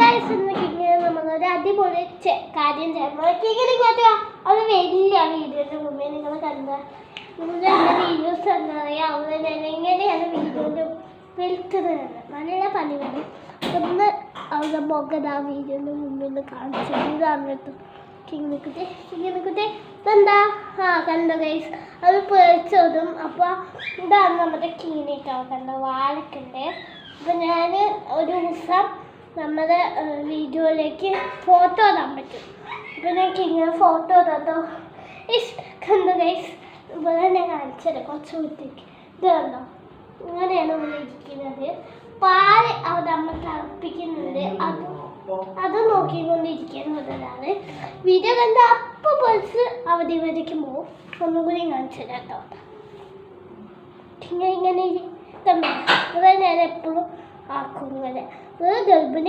Guys ഇന്ന് അടിപൊളി കാര്യം ചേർന്നു. ഒരു വലിയ വീഡിയോന്റെ മുമ്പേ. നിങ്ങൾ കണ്ട. വീഡിയോസ് ഞാൻ എങ്ങനെയാണ് വെളുക്കുന്നത് നല്ല പണി ഒന്ന് അവരുടെ മുഖം ആ വീഡിയോന്റെ മുമ്പിൽ നിന്ന് കാണിച്ചു ഇതാണ് കേട്ടോ. കിങ്ങിനിക്കുട്ടി കിങ്ങിനിക്കുട്ടി ഇതെന്താ? ആ കണ്ടോ ഗൈസ് അത് പേടിച്ചതും അപ്പോൾ ഇതാണ് നമ്മുടെ കിങ്ങിനിട്ടോ കണ്ടോ? വാഴക്കുണ്ട്. അപ്പോൾ ഞാൻ ഒരു ദിവസം നമ്മുടെ വീഡിയോയിലേക്ക് ഫോട്ടോ ഇടാൻ പറ്റും. ഇപ്പം ഞാൻ ഇങ്ങനെ ഫോട്ടോ ഇടാട്ടോ ഇഷ് കണ്ടോ ഗൈസ് ഇവിടെ തന്നെ കാണിച്ചത് കുറച്ച് കുട്ടിക്ക്. ഇത് കണ്ടോ? ഇങ്ങനെയാണ് ഇവിടെ ഇരിക്കുന്നത്. പാൽ അവിടെ അമ്മ തിളപ്പിക്കുന്നുണ്ട്. അത് അത് നോക്കിക്കൊണ്ടിരിക്കുന്നതാണ് വീഡിയോ കണ്ട അപ്പോൾ പൊളിച്ച് അവധി വരയ്ക്ക് പോകും ഒന്നും കൂടി കാണിച്ചു കേട്ടോ. ഇങ്ങനെ ഇങ്ങനെ കണ്ടോ ഇവിടെ ഞാൻ എപ്പോഴും